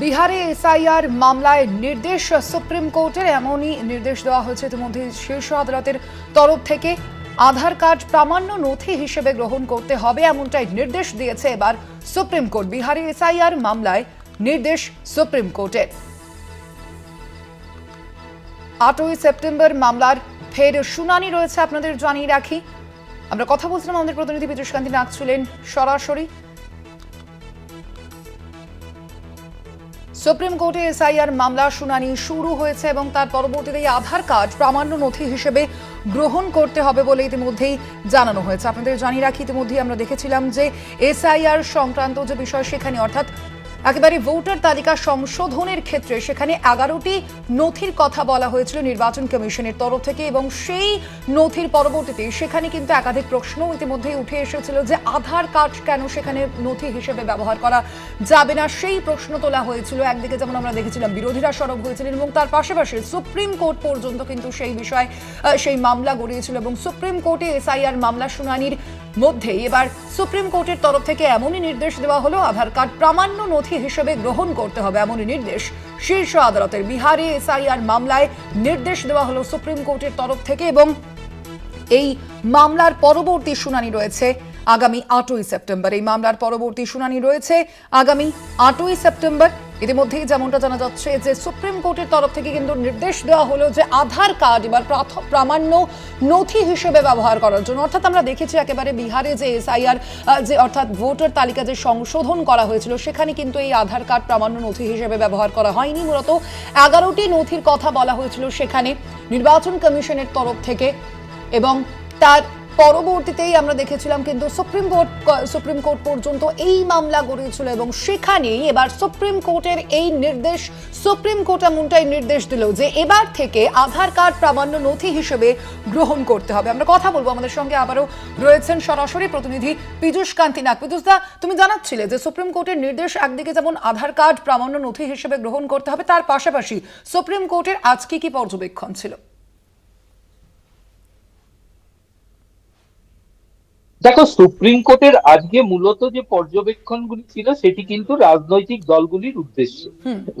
বিহারে এসআইআর মামলায় নির্দেশ সুপ্রিম কোর্টের, এমনই নির্দেশ দেওয়া হয়েছে ইতিমধ্যে শীর্ষ আদালতের তরফ থেকে। আধার কার্ড প্রামাণ্য নথি হিসেবে গ্রহণ করতে হবে, এমনটাই নির্দেশ দিয়েছে এবার সুপ্রিম কোর্ট। বিহারে এসআইআর মামলায় নির্দেশ সুপ্রিম কোর্টের আটই সেপ্টেম্বর মামলার ফের শুনানি রয়েছে, আপনাদের জানিয়ে রাখি। আমরা কথা বলছিলাম আমাদের প্রতিনিধি পীযুষকান্তি নাগ ছিলেন সরাসরি। সুপ্রিম কোর্টে এসআইআর মামলা শুনানি শুরু হয়েছে এবং তার পরবর্তীতে এই আধার কার্ড প্রামাণ্য নথি হিসেবে গ্রহণ করতে হবে বলে ইতিমধ্যেই জানানো হয়েছে। আপনাদের জানিয়ে রাখি, ইতিমধ্যেই আমরা দেখেছিলাম যে এসআইআর সংক্রান্ত যে বিষয় সেখানে অর্থাৎ একেবারে ভোটার তালিকা সংশোধনের ক্ষেত্রে সেখানে এগারোটি নথির কথা বলা হয়েছিল নির্বাচন কমিশনের তরফ থেকে এবং সেই নথির পরবর্তীতে সেখানে কিন্তু একাধিক প্রশ্ন ইতিমধ্যেই উঠে এসেছিল যে আধার কার্ড কেন সেখানে নথি হিসেবে ব্যবহার করা যাবে না? সেই প্রশ্ন তোলা হয়েছিল। একদিকে যেমন আমরা দেখেছিলাম বিরোধীরা সরব হয়েছিলেন এবং তার পাশাপাশি সুপ্রিম কোর্ট পর্যন্ত কিন্তু সেই বিষয়ে সেই মামলা গড়িয়েছিল এবং সুপ্রিম কোর্টে এসআইআর মামলা শুনানির মধ্যেই এবার সুপ্রিম কোর্টের তরফ থেকে এমনই নির্দেশ দেওয়া হলো, আধার কার্ড প্রামাণ্য নথি হিসেবে গ্রহণ করতে হবে এমনই নির্দেশ। শীর্ষ আদালতের বিহারে এসআইআর মামলায় নির্দেশ দেওয়া হলো সুপ্রিম কোর্টের তরফ থেকে এবং এই মামলার পরবর্তী শুনানি রয়েছে আগামী আটই সেপ্টেম্বর। এই মামলার পরবর্তী শুনানি রয়েছে আগামী আটই সেপ্টেম্বর ইতিমধ্যেই যেমনটা জানা যাচ্ছে যে সুপ্রিম কোর্টের তরফ থেকে কিন্তু নির্দেশ দেওয়া হলো যে আধার কার্ড এবার প্রামাণ্য নথি হিসেবে ব্যবহার করার জন্য। অর্থাৎ আমরা দেখেছি একেবারে বিহারে যে এসআইআর যে অর্থাৎ ভোটার তালিকা যে সংশোধন করা হয়েছিল, সেখানে কিন্তু এই আধার কার্ড প্রামাণ্য নথি হিসেবে ব্যবহার করা হয়নি। মূলত এগারোটি নথির কথা বলা হয়েছিল সেখানে নির্বাচন কমিশনের তরফ থেকে এবং তার পরবর্তীতেই আমরা দেখেছিলাম কিন্তু সুপ্রিম কোর্ট সুপ্রিম কোর্ট পর্যন্ত এই মামলা গড়িয়েছিল এবং সেখানেই এবার সুপ্রিম কোর্টের এই নির্দেশ, সুপ্রিম কোর্ট এমনটাই নির্দেশ দিল যে এবার থেকে আধার কার্ড প্রামাণ্য নথি হিসেবে গ্রহণ করতে হবে। আমরা কথা বলব, আমাদের সঙ্গে আবারও রয়েছেন সরাসরি প্রতিনিধি পীযুষ কান্তি নাগ পীযুষ দা, তুমি জানাচ্ছিলে যে সুপ্রিম কোর্টের নির্দেশ একদিকে যেমন আধার কার্ড প্রামাণ্য নথি হিসেবে গ্রহণ করতে হবে, তার পাশাপাশি সুপ্রিম কোর্টের আজকে কি পর্যবেক্ষণ ছিল? দেখো সুপ্রিম কোর্টের আজকে মূলত যে পর্যবেক্ষণগুলি ছিল সেটি কিন্তু রাজনৈতিক দলগুলির উদ্দেশ্য।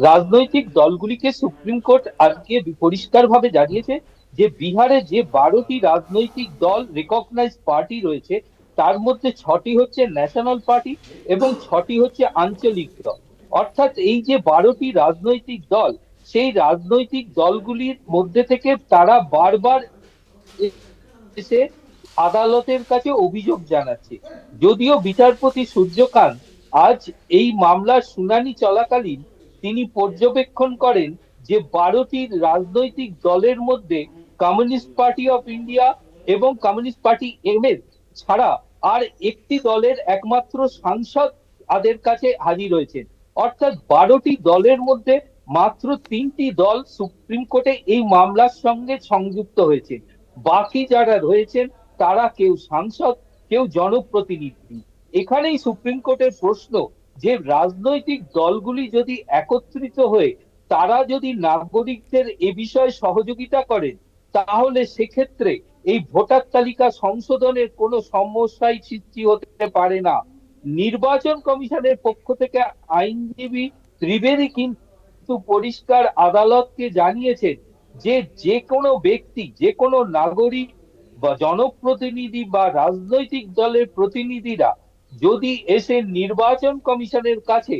রাজনৈতিক দলগুলিকে সুপ্রিম কোর্ট আজকে পরিষ্কারভাবে জানিয়েছে যে বিহারে যে বারোটি রাজনৈতিক দল রেকগনাইজ পার্টি রয়েছে তার মধ্যে ছটি হচ্ছে ন্যাশনাল পার্টি এবং ছটি হচ্ছে আঞ্চলিক দল। অর্থাৎ এই যে বারোটি রাজনৈতিক দল সেই রাজনৈতিক দলগুলির মধ্যে থেকে তারা বারবার এসে আদালতের কাছে অভিযোগ জানাচ্ছে। যদিও বিচারপতি সূর্যকান্ত আজ এই মামলার শুনানি চলাকালীন তিনি পর্যবেক্ষণ করেন যে বারোটি রাজনৈতিক দলের মধ্যে কমিউনিস্ট পার্টি অফ ইন্ডিয়া এবং কমিউনিস্ট পার্টি এমএল ছাড়া আর একটি দলের একমাত্র সাংসদ তাদের কাছে হাজির হয়েছেন। অর্থাৎ বারোটি দলের মধ্যে মাত্র তিনটি দল সুপ্রিম কোর্টে এই মামলার সঙ্গে সংযুক্ত হয়েছে। বাকি যারা রয়েছেন তারা কেউ সাংসদ, কেউ জনপ্রতিনিধি। এখানেই সুপ্রিম কোর্টের প্রশ্ন যে রাজনৈতিক দলগুলি যদি একত্রিত হয়ে, তারা যদি নাগরিকদের এ বিষয়ে সহযোগিতা করেন, তাহলে সেক্ষেত্রে এই ভোটার তালিকা সংশোধনের কোনো সমস্যাই সৃষ্টি হতে পারে না। নির্বাচন কমিশনের পক্ষ থেকে আইনজীবী ত্রিবেদী কিন্তু পরিষ্কার আদালতকে জানিয়েছেন যে যে কোনো ব্যক্তি যে কোনো নাগরিক জনপ্রতিনিধি বা রাজনৈতিক দলের প্রতিনিধিরা যদি এসে নির্বাচন কমিশনের কাছে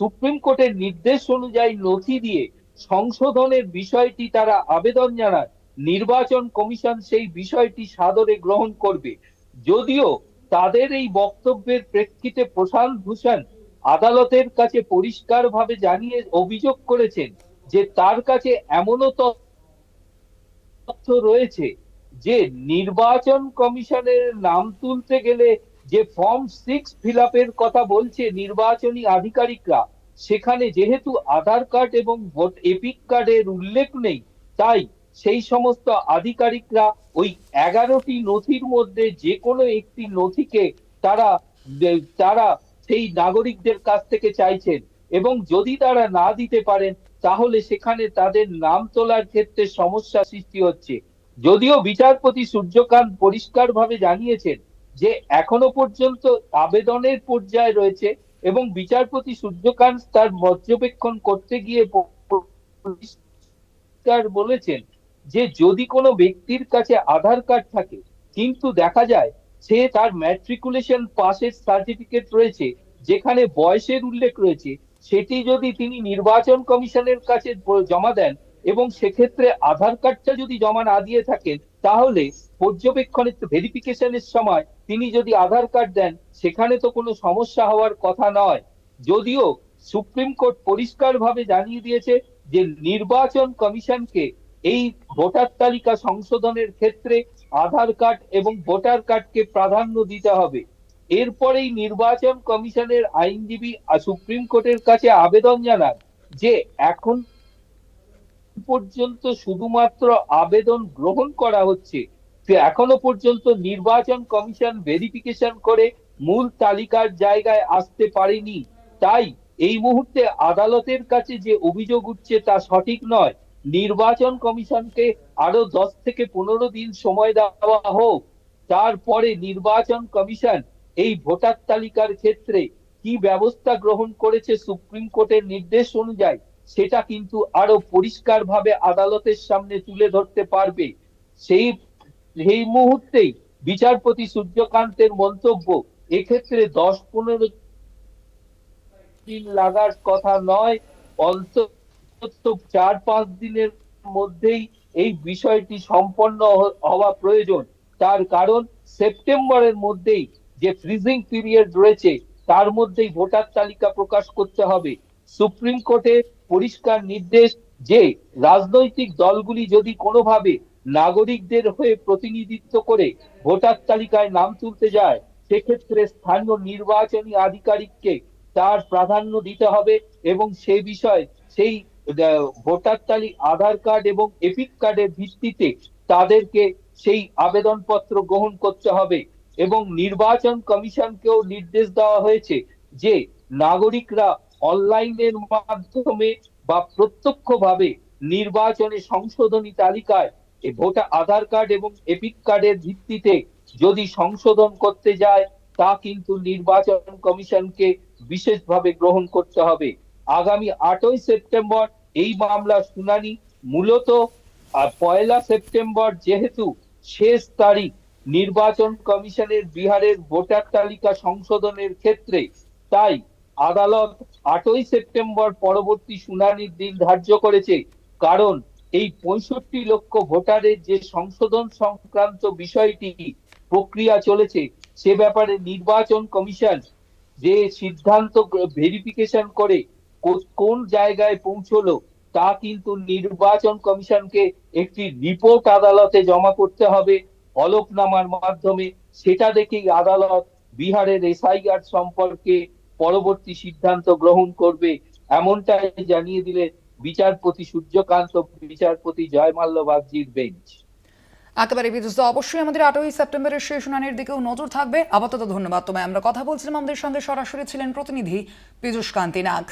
সুপ্রিম কোর্টের নির্দেশ অনুযায়ী নথি দিয়ে সংশোধনের বিষয়টি তারা আবেদন জানায়, নির্বাচন কমিশন সেই বিষয়টি সাদরে গ্রহণ করবে। যদিও তাদের এই বক্তব্যের প্রেক্ষিতে প্রশান্ত ভূষণ আদালতের কাছে পরিষ্কারভাবে জানিয়ে অভিযোগ করেছেন যে তার কাছে এমনও তথ্য রয়েছে যে নির্বাচন কমিশনের নাম তুলতে গেলে যে ফর্ম সিক্স ফিল কথা বলছে নির্বাচনী আধিকারিকরা, সেখানে যেহেতু আধার কার্ড এবং ভোট এপিক কার্ডের উল্লেখ নেই, তাই সেই সমস্ত আধিকারিকরা ওই এগারোটি নথির মধ্যে যে কোনো একটি নথিকে তারা তারা সেই নাগরিকদের কাছ থেকে চাইছেন এবং যদি তারা না দিতে পারেন, তাহলে সেখানে তাদের নাম তোলার ক্ষেত্রে সমস্যা সৃষ্টি হচ্ছে। যদিও বিচারপতি সূর্যকান্ত পরিষ্কারভাবে জানিয়েছেন যে এখনও পর্যন্ত আবেদনের পর্যায়ে রয়েছে এবং বিচারপতি সূর্যকান্ত তার পর্যবেক্ষণ করতে গিয়ে পরিষ্কার বলেছেন যে যদি কোনো ব্যক্তির কাছে আধার কার্ড থাকে, কিন্তু দেখা যায় সে তার ম্যাট্রিকুলেশন পাসের সার্টিফিকেট রয়েছে, যেখানে বয়সের উল্লেখ রয়েছে, সেটি যদি তিনি নির্বাচন কমিশনের কাছে জমা দেন এবং সেক্ষেত্রে আধার কার্ডটা যদি জমা না দিয়ে থাকেন, তাহলে পর্যবেক্ষণের ভেরিফিকেশনের সময় তিনি যদি আধার কার্ড দেন, সেখানে তো কোনো সমস্যা হওয়ার কথা নয়। যদিও সুপ্রিম কোর্ট পরিষ্কারভাবে জানিয়ে দিয়েছে যে নির্বাচন কমিশনকে এই ভোটার তালিকা সংশোধনের ক্ষেত্রে আধার কার্ড এবং ভোটার কার্ডকে প্রাধান্য দিতে হবে। এরপরেই নির্বাচন কমিশনের আইনজীবী সুপ্রিম কোর্টের কাছে আবেদন জানান যে এখন পর্যন্ত শুধুমাত্র আবেদন গ্রহণ করা হচ্ছে তো এখনও পর্যন্ত নির্বাচন কমিশন ভেরিফিকেশন করে মূল তালিকার জায়গায় আসতে পারেনি। তাই এই মুহূর্তে আদালতের কাছে যে অভিযোগ উঠছে তা সঠিক নয়। নির্বাচন কমিশনকে আরও দশ থেকে পনেরো দিন সময় দেওয়া হোক। তারপরে নির্বাচন কমিশন এই ভোটার তালিকার ক্ষেত্রে কি ব্যবস্থা গ্রহণ করেছে সুপ্রিম কোর্টের নির্দেশ অনুযায়ী সেটা কিন্তু আরও পরিষ্কারভাবে আদালতের সামনে তুলে ধরতে পারবে। সেই সেই মুহূর্তেই বিচারপতি সূর্যকান্তের মন্তব্য, এক্ষেত্রে দশ পনেরো দিন লাগার কথা নয়, অন্তত চার পাঁচ দিনের মধ্যেই এই বিষয়টি সম্পন্ন হওয়া প্রয়োজন। তার কারণ সেপ্টেম্বরের মধ্যেই যে ফ্রিজিং পিরিয়ড রয়েছে, তার মধ্যেই ভোটার তালিকা প্রকাশ করতে হবে। সুপ্রিম কোর্টে পরিষ্কার নির্দেশ যে রাজনৈতিক দলগুলি যদি কোনোভাবে নাগরিকদের হয়ে প্রতিনিধিত্ব করে ভোটার তালিকায় নাম তুলতে যায়, সেক্ষেত্রে স্থানীয় নির্বাচনী আধিকারিককে তার প্রাধান্য দিতে হবে এবং সে বিষয়ে সেই ভোটার তালিকা আধার কার্ড এবং এপিক কার্ডের ভিত্তিতে তাদেরকে সেই আবেদনপত্র গ্রহণ করতে হবে এবং নির্বাচন কমিশনকেও নির্দেশ দেওয়া হয়েছে যে নাগরিকরা অনলাইনের মাধ্যমে বা প্রত্যক্ষভাবে নির্বাচনে সংশোধনী তালিকায় ভোটার আধার কার্ড এবং এপিক কার্ডের ভিত্তিতে যদি সংশোধন করতে যায়, তা কিন্তু নির্বাচন কমিশনকে বিশেষভাবে গ্রহণ করতে হবে। আগামী আটই সেপ্টেম্বর এই মামলার শুনানি মূলত পয়লা সেপ্টেম্বর যেহেতু শেষ তারিখ, নির্বাচন কমিশনের বিহারের ভোটার তালিকা সংশোধনের ক্ষেত্রে, তাই আদালত আটই সেপ্টেম্বর পরবর্তী শুনানির দিন ধার্য করেছে। কারণ এই পঁয়ষট্টি লক্ষ ভোটারের যে সংশোধন সংক্রান্ত বিষয়টি প্রক্রিয়া চলেছে, সে ব্যাপারে নির্বাচন কমিশন যে সিদ্ধান্ত ভেরিফিকেশন করে কোন জায়গায় পৌঁছলো, তা কিন্তু নির্বাচন কমিশনকে একটি রিপোর্ট আদালতে জমা করতে হবে হলফনামার মাধ্যমে। সেটা দেখেই আদালত বিহারের এসআইআর সম্পর্কে পরবর্তী সিদ্ধান্ত গ্রহণ করবে, এমনটাই জানিয়ে দিলে বিচারপতি সূর্যকান্ত, বিচারপতি জয়মাল্য বাগজির বেঞ্চ। একেবারে বিদ্যুৎ অবশ্যই আমাদের আটই সেপ্টেম্বরের শেষ শুনানির দিকেও নজর থাকবে। আপাতত ধন্যবাদ। তোমায় আমরা কথা বলছিলাম আমাদের সঙ্গে সরাসরি ছিলেন প্রতিনিধি পীযুষ কান্তি নাগ